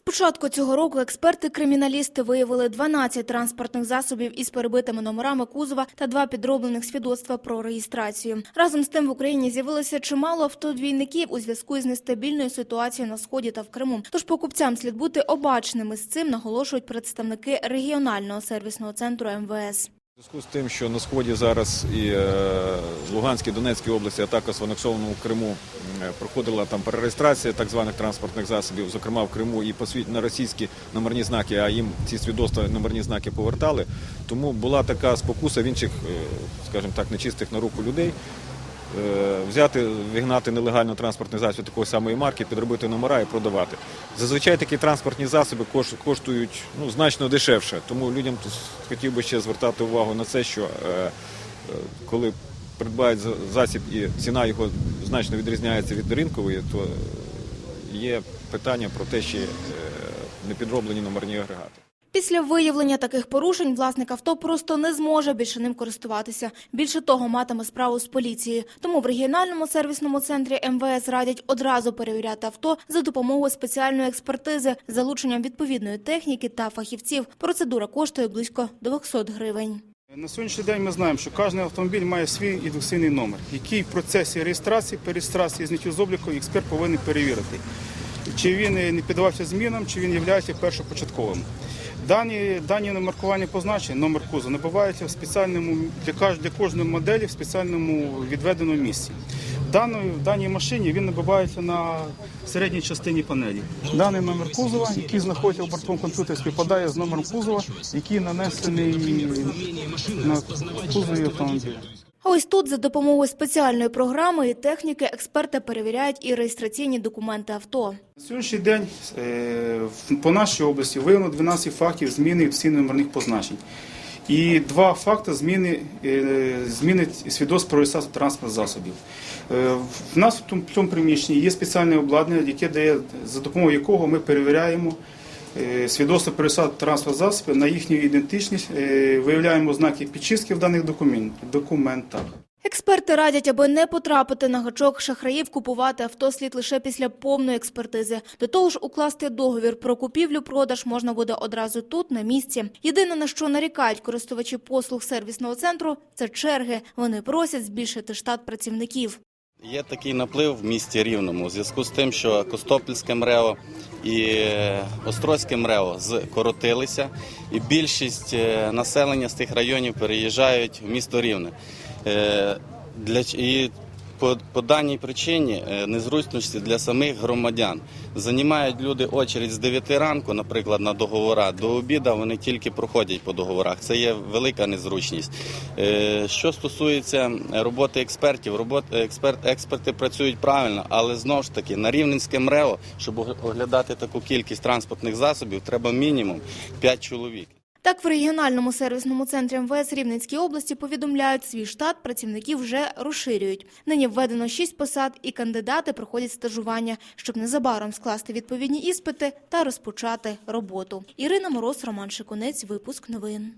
З початку цього року експерти-криміналісти виявили 12 транспортних засобів із перебитими номерами кузова та два підроблених свідоцтва про реєстрацію. Разом з тим в Україні з'явилося чимало автодвійників у зв'язку із нестабільною ситуацією на сході та в Криму. Тож покупцям слід бути обачними з цим, наголошують представники регіонального сервісного центру МВС. Зв'язку з тим, що на сході зараз і е, в Луганській, Донецькій області, а також в анексованому Криму е, проходила там перереєстрація так званих транспортних засобів, зокрема в Криму, і по світ на російські номерні знаки, а їм ці свідоцтва номерні знаки повертали. Тому була така спокуса в інших, е, скажімо так, нечистих на руку людей. Е, Взяти, вігнати нелегально транспортний засіб такої самої марки, підробити номера і продавати. Зазвичай такі транспортні засоби коштують ну, значно дешевше. Тому людям хотів би ще звертати увагу на це, що е, е, коли придбають засіб і ціна його значно відрізняється від ринкової, то є питання про те, чи не підроблені номерні агрегати. Після виявлення таких порушень власник авто просто не зможе більше ним користуватися. Більше того, матиме справу з поліцією. Тому в регіональному сервісному центрі МВС радять одразу перевіряти авто за допомогою спеціальної експертизи залученням відповідної техніки та фахівців. Процедура коштує близько 200 гривень. На сьогоднішній день ми знаємо, що кожен автомобіль має свій індукційний номер, який в процесі реєстрації, перереєстрації, зняття з обліку експерт повинен перевірити, чи він не піддавався змінам, чи він є першопочатковим. Дані, дані на маркування позначень, номер кузова, набуваються в спеціальному для, для кожної моделі в спеціальному відведеному місці. Даної, в даній машині він набувається на середній частині панелі. Даний номер кузова, який знаходиться у бортовому комп'ютері, співпадає з номером кузова, який нанесений на кузові автомобіля. А ось тут за допомогою спеціальної програми і техніки експерти перевіряють і реєстраційні документи авто. На сьогоднішній день е, по нашій області виявлено 12 фактів зміни всіх номерних позначень. І два факти зміни, е, зміни свідоцтв про реєстрацію транспортних засобів. Е, В нас в цьому приміщенні є спеціальне обладнання, яке дає, за допомогою якого ми перевіряємо свідоцтво про реєстрацію транспортних засобів на їхню ідентичність, е, виявляємо знаки підчистки в даних документ- документах. Експерти радять, аби не потрапити на гачок шахраїв, купувати авто слід лише після повної експертизи. До того ж, укласти договір про купівлю-продаж можна буде одразу тут, на місці. Єдине, на що нарікають користувачі послуг сервісного центру, це черги. Вони просять збільшити штат працівників. Є такий наплив в місті Рівному у зв'язку з тим, що Костопільське МРЕО і е, Острозьке МРЕО скоротилися, і більшість е, населення з тих районів переїжджають в місто Рівне. Е, Для і по, по даній причині е, незручності для самих громадян. Займають люди очередь з 9 ранку, наприклад, на договора. До обіду вони тільки проходять по договорах. Це є велика незручність. Е, Що стосується роботи експертів, робот, експерт, експерти працюють правильно, але знову ж таки на Рівненське МРЕО, щоб оглядати таку кількість транспортних засобів, треба мінімум 5 чоловік. Так, в регіональному сервісному центрі МВС Рівненській області повідомляють, свій штат працівників вже розширюють. Нині введено шість посад, і кандидати проходять стажування, щоб незабаром скласти відповідні іспити та розпочати роботу. Ірина Мороз, Роман Шикунець, випуск новин.